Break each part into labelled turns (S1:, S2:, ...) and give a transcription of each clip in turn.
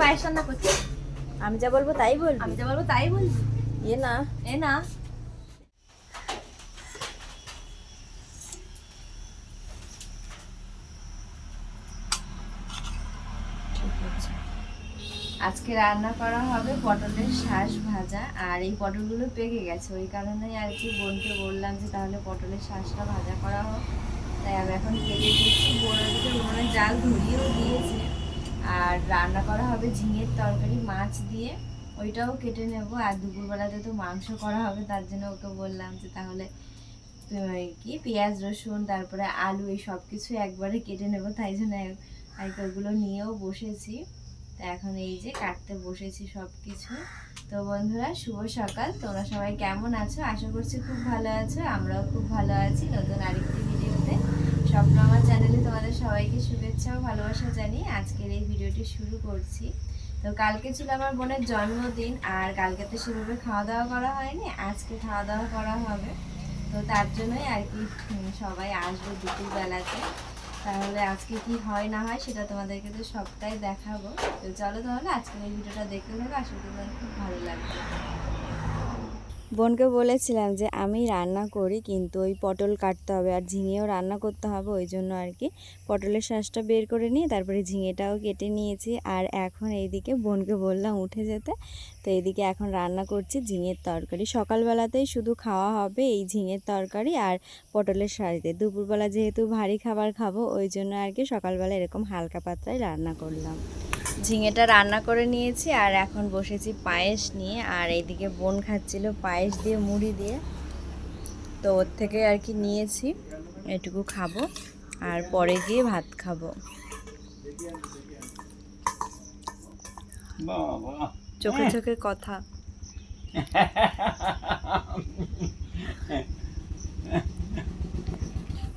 S1: পায়েস রান্না করছি।
S2: আমি যা বলব তাই বলবি?
S1: আমি যা বলব তাই বলবি।
S2: এ না।
S1: এ না। আজকে রান্না করা হবে পটলের শাঁস ভাজা আর এই পটলগুলো পেকে গেছে। ওই কারণেই আর কি বোনকে বললাম যে তাহলে পটলের শাঁসটা ভাজা করা হোক। তাই আমি এখন কেটে দিচ্ছি। বোন ওদিকে উনুনে জাল ধরিয়েও দিয়েছে। আর রান্না করা হবে ঝিঙের তরকারি, মাছ দিয়ে। ওইটাও কেটে নেব। আর দুপুরবেলাতে তো মাংস করা হবে, তার জন্য ওকে বললাম যে তাহলে কি, পেঁয়াজ, রসুন, তারপরে আলু, এই সব কিছু একবারে কেটে নেব। তাই জন্য আর ওগুলো নিয়েও বসেছি। তো এখন এই যে কাটতে বসেছি সব কিছু তো বন্ধুরা, শুভ সকাল। তোমরা সবাই কেমন আছো? আশা করছি খুব ভালো আছো। আমরাও খুব ভালো আছি। নতুন আরেকটি স্বপ্ন আমার চ্যানেলে তোমাদের সবাইকে শুভেচ্ছা ও ভালোবাসা জানিয়ে আজকের এই ভিডিওটি শুরু করছি। তো কালকে ছিল আমার বোনের জন্মদিন আর কালকে তো সেভাবে খাওয়া দাওয়া করা হয়নি, আজকে খাওয়া দাওয়া করা হবে। তো তার জন্যই আর কি সবাই আসবে দুপুরবেলাতে। তাহলে আজকে কি হয় না হয় সেটা তোমাদেরকে তো সবটাই দেখাবো। তো চলো তাহলে আজকের এই ভিডিওটা দেখতে থাকো, আশা করি খুব ভালো লাগবে।
S2: বোনকে বলেছিলাম যে, আমি রান্না করি, কিন্তু ওই পটল কাটতে হবে আর ঝিঙেও রান্না করতে হবে, ওই জন্য আর কি পটলের শাঁসটা বের করে নিয়ে তারপরে ঝিঙেটাও কেটে নিয়েছি। আর এখন এইদিকে বোনকে বললাম, উঠে যেতে। তো এদিকে এখন রান্না করছি ঝিঙের তরকারি। সকালবেলাতেই শুধু খাওয়া হবে এই ঝিঙের তরকারি আর পটলের দিয়ে। দুপুরবেলা যেহেতু ভারী খাবার খাব, ওই জন্য আর কি সকালবেলা এরকম হালকা পাত্রায় রান্না করলাম। ঝিঙেটা রান্না করে নিয়েছি আর এখন বসেছি পায়েস নিয়ে আর এইদিকে বোন খাচ্ছিল পায়েস দিয়ে মুড়ি দিয়ে। তো ওর থেকে আর কি নিয়েছি, এটুকু খাব আর পরে গিয়ে ভাত খাব।
S3: বাবা।
S2: চোখে চোখে কথা।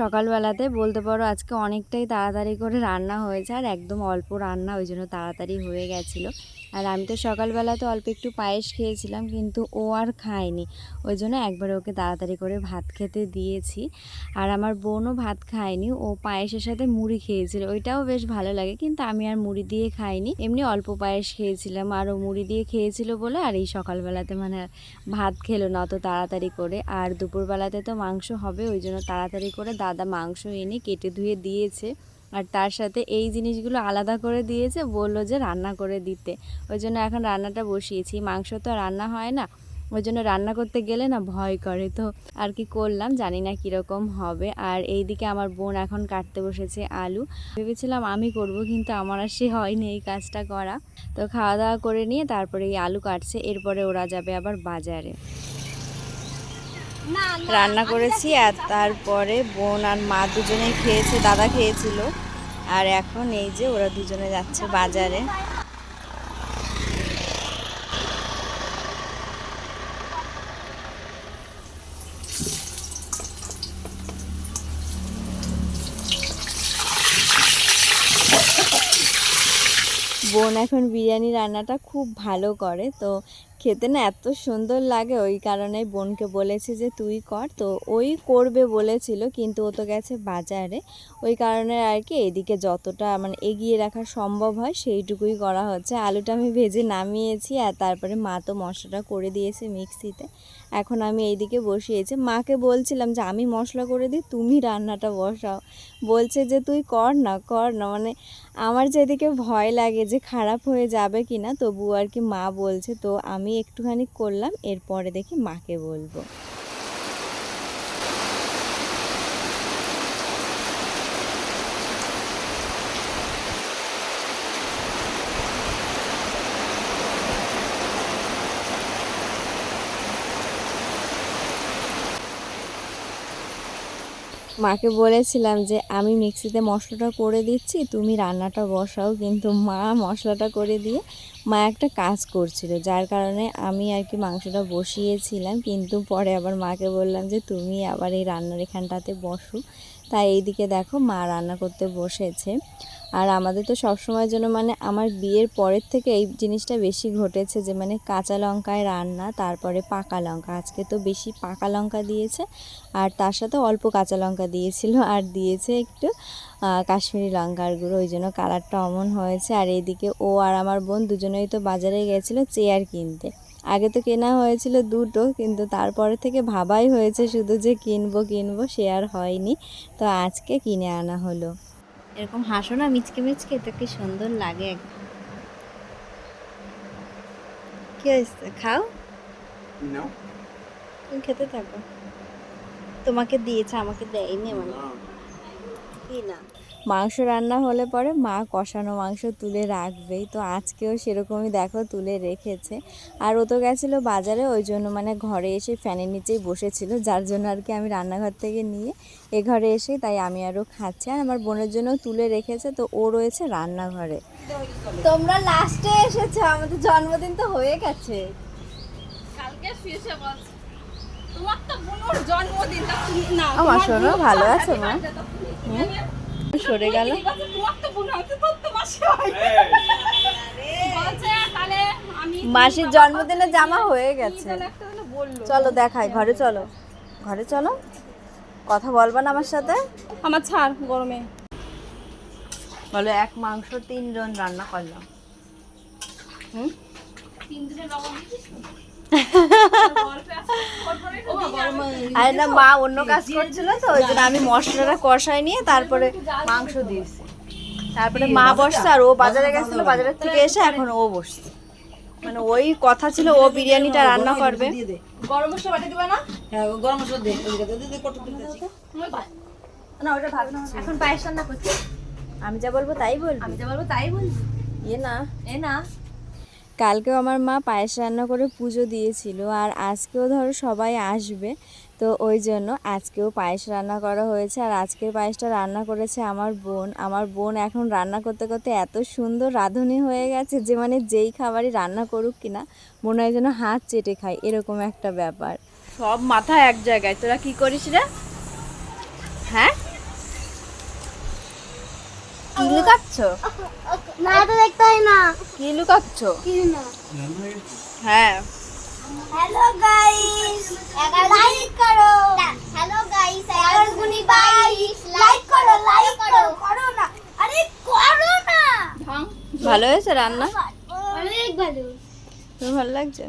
S2: সকালবেলাতে বলতে পারো আজকে অনেকটাই তাড়াতাড়ি করে রান্না হয়েছে আর একদম অল্প রান্না, ওই জন্য তাড়াতাড়ি হয়ে গেছিল। আর আমি তো সকালবেলাতে অল্প একটু পায়েস খেয়েছিলাম, কিন্তু ও আর খায়নি। ওই জন্য একবারে ওকে তাড়াতাড়ি করে ভাত খেতে দিয়েছি। আর আমার বোনও ভাত খায়নি, ও পায়েসের সাথে মুড়ি খেয়েছিল। ওইটাও বেশ ভালো লাগে, কিন্তু আমি আর মুড়ি দিয়ে খাইনি। এমনি অল্প পায়েস খেয়েছিলাম, আর ও মুড়ি দিয়ে খেয়েছিল বলে আর এই সকালবেলাতে মানে ভাত খেলো না অত তাড়াতাড়ি করে। আর দুপুরবেলাতে তো মাংস হবে, ওই জন্য তাড়াতাড়ি করে দাদা মাংস এনে কেটে ধুয়ে দিয়েছে। আর তার সাথে এই জিনিসগুলো আলাদা করে দিয়েছে, বলল যে রান্না করে দিতে। ওই জন্য এখন রান্নাটা বসিয়েছি। মাংস তো রান্না হয় না। ওই জন্য রান্না করতে গেলে না ভয় করে তো। আর কি করলাম জানি না কীরকম হবে। আর এইদিকে আমার বোন এখন কাটতে বসেছে আলু। ভেবেছিলাম আমি করব, কিন্তু আমার আর সে হয়নি এই কাজটা করা। তো খাওয়া দাওয়া করে নিয়ে তারপরে এই আলু কাটছে। এরপরে ওরা যাবে আবার বাজারে। রান্না করেছি আর তারপরে বোন আর মা দুজনে খেয়েছে, দাদা খেয়েছিল। আর এখন এই যে ওরা দুজনে যাচ্ছে বাজারে। বোন এখন বিরিয়ানি রান্নাটা খুব ভালো করে, তো খেতে না এত সুন্দর লাগে, ওই কারণে বোনকে বলেছে যে, তুই কর। তো ওই করবে বলেছিল, কিন্তু ও তো গেছে বাজারে। ওই কারণে আর কি এদিকে যতটা মানে এগিয়ে রাখা সম্ভব হয়, সেইটুকুই করা হচ্ছে। আলুটা আমি ভেজে নামিয়েছি, আর তারপরে মা তো মশলাটা করে দিয়েছে মিক্সিতে। এখন আমি এইদিকে বসিয়েছি। মাকে বলছিলাম যে, আমি মশলা করে দিই, তুমি রান্নাটা বসাও। বলছে যে, তুই কর না কর না। মানে আমার যেদিকে ভয় লাগে যে, খারাপ হয়ে যাবে কি না তবু আর কি মা বলছে, তো আমি একটুখানি করলাম, এরপরে দেখি মাকে বলব। মাকে বলেছিলাম যে, আমি মিক্সিতে মশলাটা করে দিচ্ছি, তুমি রান্নাটা বসাও। কিন্তু মা মশলাটা করে দিয়ে মা একটা কাজ করছিল, যার কারণে আমি আর কি মাংসটা বসিয়েছিলাম, কিন্তু পরে আবার মাকে বললাম যে, তুমি আবার এই রান্নার এখানটাতে বসো। তাই এইদিকে দেখো মা রান্না করতে বসেছে। আর আমাদের তো সবসময়ের জন্য মানে আমার বিয়ের পরের থেকে এই জিনিসটা বেশি ঘটেছে যে মানে কাঁচা লঙ্কায় রান্না, তারপরে পাকা লঙ্কা। আজকে তো বেশি পাকা লঙ্কা দিয়েছে, আর তার সাথে অল্প কাঁচা লঙ্কা দিয়েছিল, আর দিয়েছে একটু কাশ্মীরি লঙ্কার গুঁড়ো ওই জন্য কালারটা অমন হয়েছে। আর এইদিকে ও আর আমার বোন দুজনেই তো বাজারে গেছিল চেয়ার কিনতে। আগে তো কেনা হয়েছিল দুটো কিন্তু তারপরে থেকে ভাবাই হয়েছে শুধু যে কিনবো কিনবো সে আর হয়নি। তো আজকে কিনে আনা হলো। এরকম হাসো না মিচকে মিচকে তো কি সুন্দর লাগে একদম কি হয়েছে? খাও। খেতে থাকো। তোমাকে দিয়েছে আমাকে দেয়নি মানে মাংস রান্না হলে পরে মা কষানো মাংস তুলে রাখবেই। তো আজকেও সেরকমই দেখো তুলে রেখেছে। আর ও তো গেছিল বাজারে ওই জন্য মানে ঘরে এসে ফ্যানের নিচেই বসেছিল যার জন্য আর কি আমি রান্নাঘর থেকে নিয়ে এ ঘরে এসে তাই আমি আরও খাচ্ছি। আর আমার বোনের জন্য তুলে রেখেছে তো ও রয়েছে রান্নাঘরে। তোমরা লাস্টে এসেছ আমাদের জন্মদিন তো হয়ে গেছে।
S4: কালকে শেষে বলছে।
S2: শোনো ভালো আছে মা। সরে গেল।
S4: হয়।
S2: মাসির জন্মদিনে জামা হয়ে গেছে। চলো দেখাই ঘরে চলো। ঘরে চলো। কথা বলবা না আমার সাথে?
S4: আমার ছাড় গরমে।
S2: বলো এক মাংস তিনজন রান্না করলাম। হুম?
S4: তিন দিনের লবণ তারপরে
S2: আরে না মা অন্য কাজ করছিল তো ওই জন্য আমি মশলাটা কষাই নিয়ে তারপরে মাংস দিয়েছি। তারপরে মা বসছে আর ও বাজারে গেছিল বাজারের থেকে এসে এখন ও বসছে। মানে ওই কথা ছিল ও বিরিয়ানিটা রান্না করবে।
S4: গরম মশলা বাটা দিবা না?
S5: হ্যাঁ গরম মশলা দে দে, কত দিতেছি।
S2: না এখন পায়েস রান্না করছি। আমি যা বলব তাই বলবি?
S1: আমি যা বলব তাই বলবি।
S2: ইয়ে না।
S1: এ না।
S2: কালকেও আমার মা পায়েস রান্না করে পুজো দিয়েছিল আর আজকেও ধরো সবাই আসবে। তো ওই জন্য আজকেও পায়েস রান্না করা হয়েছে আর আজকের পায়েসটা রান্না করেছে আমার বোন। আমার বোন এখন রান্না করতে করতে এত সুন্দর রাঁধুনি হয়ে গেছে যে মানে যেই খাবারই রান্না করুক কিনা মনে হয় যেন হাত চেটে খায় এরকম একটা ব্যাপার।
S1: সব মাথা এক জায়গায়। তোরা কি করিস রে? হ্যাঁ?
S6: না তো দেখতে হয় না।
S1: কি লুকাচ্ছ?
S6: কি না
S1: হ্যাঁ।
S6: হ্যালো গাইস লাইক করো। হ্যালো গাইস 11 গুনি 22 লাইক করো লাইক করো। করো না আরে করো না
S2: ভালো হয়েছে রান্না?
S6: অনেক ভালো।
S2: তোর ভালো লাগছে?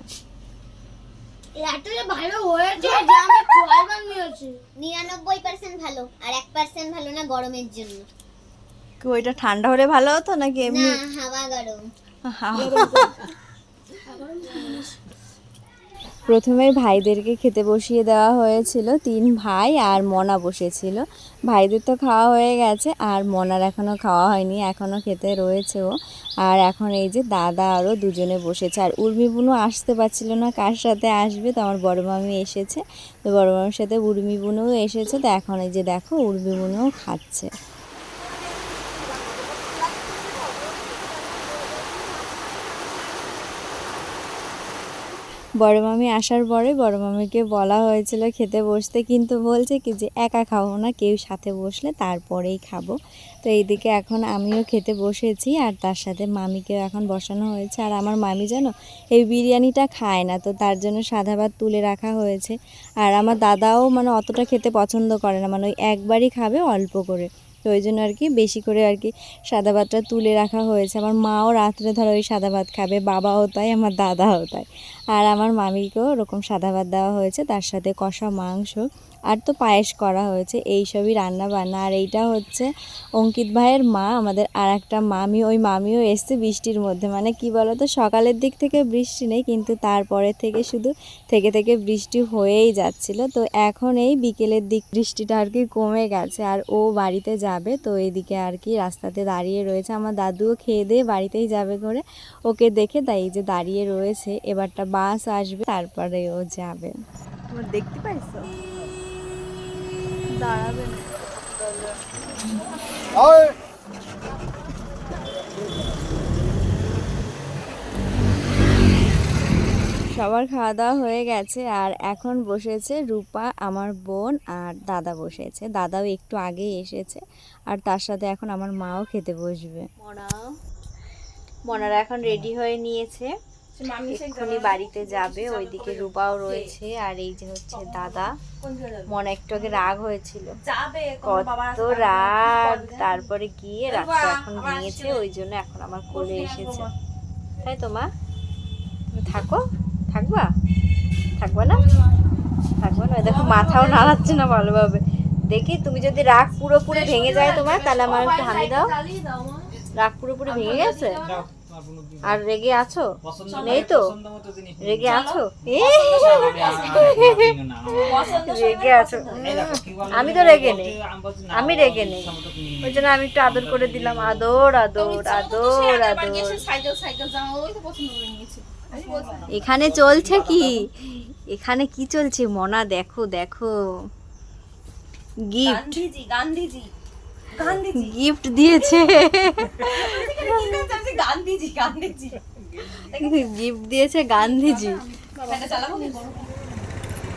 S6: ভালো হয়েছে যে আমি কয়বার নিয়েছি। নিরানব্বই পার্সেন্ট ভালো আর এক পার্সেন্ট ভালো না গরমের জন্য।
S2: কি ওইটা ঠান্ডা হলে ভালো হতো নাকি
S6: না
S2: এমনি?
S6: হাওয়া গরম।
S2: প্রথমে ভাইদেরকে খেতে বসিয়ে দেওয়া হয়েছিল তিন ভাই আর মনা বসেছিল। ভাইদের তো খাওয়া হয়ে গেছে আর মনার এখনও খাওয়া হয়নি এখনও খেতে রয়েছে ও। আর এখন এই যে দাদা আরও দুজনে বসেছে। আর উর্মি বুনু আসতে পারছিল না কার সাথে আসবে তো আমার বড় মামি এসেছে। তো বড় মামির সাথে উর্মি বুনুও এসেছে তো এখন এই যে দেখো উর্মি বুনুও খাচ্ছে। বড় মামি আসার পরে বড় মামিকে বলা হয়েছিল খেতে বসতে, কিন্তু বলছে কি যে একা খাব না, কেউ সাথে বসলে তারপরেই খাব। তো এইদিকে এখন আমিও খেতে বসেছি আর তার সাথে মামিকেও এখন বসানো হয়েছে। আর আমার মামি জানো এই বিরিয়ানিটা খায় না, তো তার জন্য সাদা ভাত তুলে রাখা হয়েছে। আর আমার দাদাও মানে অতটা খেতে পছন্দ করে না মানে ওই একবারই খাবে অল্প করে। তো ওই জন্য আর কি বেশি করে আর কি সাদা ভাতটা তুলে রাখা হয়েছে। আমার মাও রাত্রে ধরো ওই সাদা ভাত খাবে, বাবাও তাই, আমার দাদাও তাই। আর আমার মামিকেও ওরকম সাদা ভাত দেওয়া হয়েছে, তার সাথে কষা মাংস। আর তো পায়েস করা হয়েছে, এই সবই রান্না বান্না। আর এইটা হচ্ছে অঙ্কিত ভাইয়ের মা, আমাদের আর একটা মামি। ওই মামিও এসছে বৃষ্টির মধ্যে। মানে কি বলতো, সকালের দিক থেকে বৃষ্টি নেই, কিন্তু তারপরে থেকে শুধু থেকে থেকে বৃষ্টি হয়েই যাচ্ছিল। তো এখন এই বিকেলের দিক বৃষ্টিটা আর কি কমে গেছে, আর ও বাড়িতে যাবে। তো এইদিকে আর কি রাস্তাতে দাঁড়িয়ে রয়েছে। আমার দাদুও খেয়ে দিয়ে বাড়িতেই যাবে করে ওকে দেখে তাই যে দাঁড়িয়ে রয়েছে, এবারটা বাস আসবে, তারপরে ও যাবে। তোমার দেখতে পাইছো? দাঁড়াবে সবার খাওয়া দাওয়া হয়ে গেছে আর এখন বসেছে রূপা আমার বোন আর দাদা বসেছে। দাদাও একটু আগেই এসেছে আর তার সাথে এখন আমার মাও খেতে বসবে। মনা। মনারা এখন রেডি হয়ে নিয়েছে। এক্ষুনি বাড়িতে যাবে ওইদিকে রূপাও রয়েছে আর এই যে হচ্ছে দাদা। মনে একটু আগে রাগ হয়েছিল। কত রাগ তারপরে গিয়ে রাতটা এখন ভেঙেছে ওই জন্য এখন আমার কোলে এসেছে। তাই তো মা? তুমি থাকো থাকবা? থাকবা না? থাকবা না? দেখো মাথাও নাড়াচ্ছে না ভালোভাবে। দেখি তুমি যদি রাগ পুরোপুরি ভেঙে যায় তোমার তাহলে আমার একটু হামি দাও। রাগ পুরোপুরি ভেঙে গেছে? আর রেগে আছো? নেই তো? রেগে আছো? রেগে আছো। আমি তো রেগে নেই। আমি রেগে নেই। ওই জন্য আমি একটু আদর করে দিলাম। আদর আদর আদর আদর এখানে চলছে কি? এখানে কি চলছে? মনা দেখো দেখো। গিফট।
S4: গান্ধীজি গান্ধীজি।
S2: গিফট দিয়েছে।
S4: গান্ধীজি গান্ধীজি।
S2: গিফট দিয়েছে গান্ধীজি।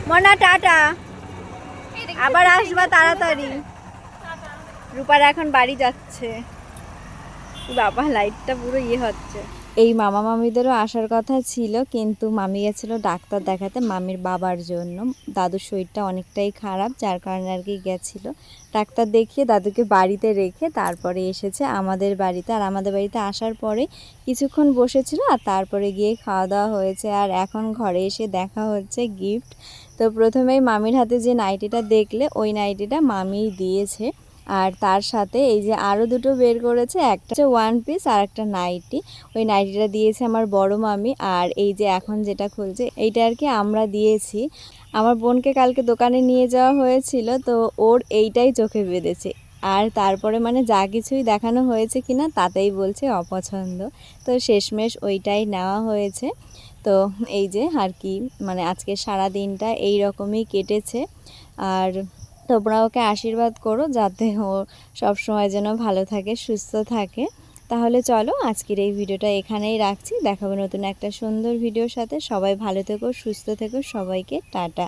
S2: মনা টাটা। আবার আসবা তাড়াতাড়ি। রূপার এখন বাড়ি যাচ্ছে। বাবা লাইটটা পুরো ইয়ে হচ্ছে। এই মামা মামিদেরও আসার কথা ছিল, কিন্তু মামি গেছিল ডাক্তার দেখাতে মামির বাবার জন্য। দাদুর শরীরটা অনেকটাই খারাপ, যার কারণে আর কি গেছিল। ডাক্তার দেখিয়ে দাদুকে বাড়িতে রেখে তারপরে এসেছে আমাদের বাড়িতে। আর আমাদের বাড়িতে আসার পরে কিছুক্ষণ বসেছিল আর তারপরে গিয়ে খাওয়া দাওয়া হয়েছে। আর এখন ঘরে এসে দেখা হচ্ছে গিফট। তো প্রথমেই মামির হাতে যে নাইটিটা দেখলে, ওই নাইটিটা মামিই দিয়েছে। আর তার সাথে এই যে আরও দুটো বের করেছে, একটা হচ্ছে ওয়ান পিস আর একটা নাইটি ওই নাইটিটা দিয়েছে আমার বড় মামি আর এই যে এখন যেটা খুলছে, এইটা আর কি আমরা দিয়েছি। আমার বোনকে কালকে দোকানে নিয়ে যাওয়া হয়েছিল, তো ওর এইটাই চোখে বেঁধেছে। আর তারপরে মানে যা কিছুই দেখানো হয়েছে কিনা তাতেই বলছে অপছন্দ। তো শেষমেশ ওইটাই নেওয়া হয়েছে। তো এই যে আর কি মানে আজকে সারা দিনটা এই রকমই কেটেছে। আর তোমরা ওকে আশীর্বাদ করো যাতে ও সব সময় যেন ভালো থাকে, সুস্থ থাকে। তাহলে চলো আজকের এই ভিডিওটা এখানেই রাখছি। দেখাবো নতুন একটা সুন্দর ভিডিওর সাথে। সবাই ভালো থেকো, সুস্থ থেকো, সবাইকে টাটা।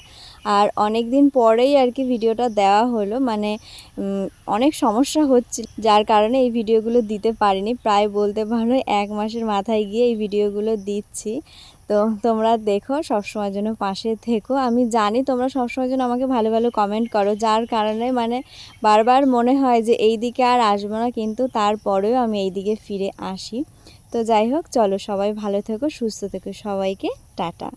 S2: আর অনেক দিন পরেই আর কি ভিডিওটা দেওয়া হলো। মানে অনেক সমস্যা হচ্ছে, যার কারণে এই ভিডিওগুলো দিতে পারিনি। প্রায় বলতে পারো এক মাসের মাথায় গিয়ে এই ভিডিওগুলো দিচ্ছি। তো তোমরা দেখো সবসময়ের জন্য পাশে থেকো। আমি জানি তোমরা সবসময়ের জন্য আমাকে ভালো ভালো কমেন্ট করো, যার কারণে মানে বারবার মনে হয় যে এই দিকে আর আসব না, কিন্তু তারপরেও আমি এই দিকে ফিরে আসি। তো যাই হোক, চলো সবাই ভালো থেকো, সুস্থ থেকো সবাইকে, টাটা।